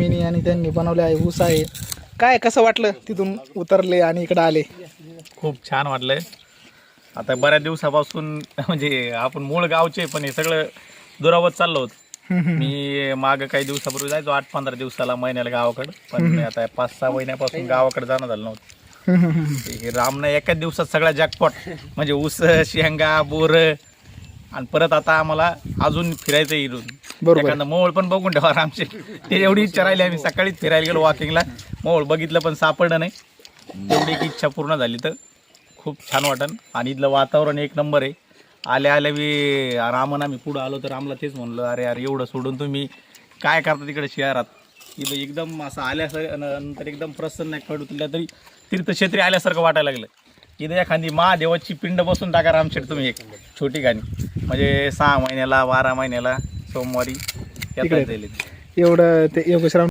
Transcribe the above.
लक्ष्मीनी आणि त्यांनी बनवले आहे ऊस आहे. काय कसं वाटलं तिथून उतरले आणि इकडं आले? खूप छान वाटलंय. आता बऱ्याच दिवसापासून म्हणजे आपण मूळ गावचे पण हे सगळं दुरावत चाललो होत. मी माग काही दिवसापूर्वी जायचो आठ पंधरा दिवसाला महिन्याला गावाकडं पण आता पाच सहा महिन्यापासून गावाकडे जाणं झालं नव्हतं. हे रामनं एकाच दिवसात सगळा जॅकपॉट म्हणजे ऊस शेंगा बोर आणि परत आता आम्हाला अजून फिरायचं इथून. एखादं मोहोळ पण बघून ठेवा आमचे ते एवढी इच्छा राहिली आम्ही सकाळीच फिरायला गेलो वॉकिंगला मोहोळ बघितलं पण सापडलं नाही. तेवढी एक इच्छा पूर्ण झाली तर खूप छान वाटन. आणि इथलं वातावरण एक नंबर आहे. आल्या आल्या मी रामन आम्ही पुढं आलो तर रामला तेच म्हणलं अरे अरे एवढं सोडून तुम्ही काय करता तिकडे शहरात? इथं एकदम असं आल्यासारखं नंतर एकदम प्रसन्न कडूतल्या तरी तीर्थक्षेत्री आल्यासारखं वाटायला लागलं. इथं एखादी महादेवाची पिंड बसून टाका रामशेठ तुम्ही एक. छोटी गाणी. म्हणजे सहा महिन्याला बारा महिन्याला. सोमवारी एवढं ते योगेश्वराव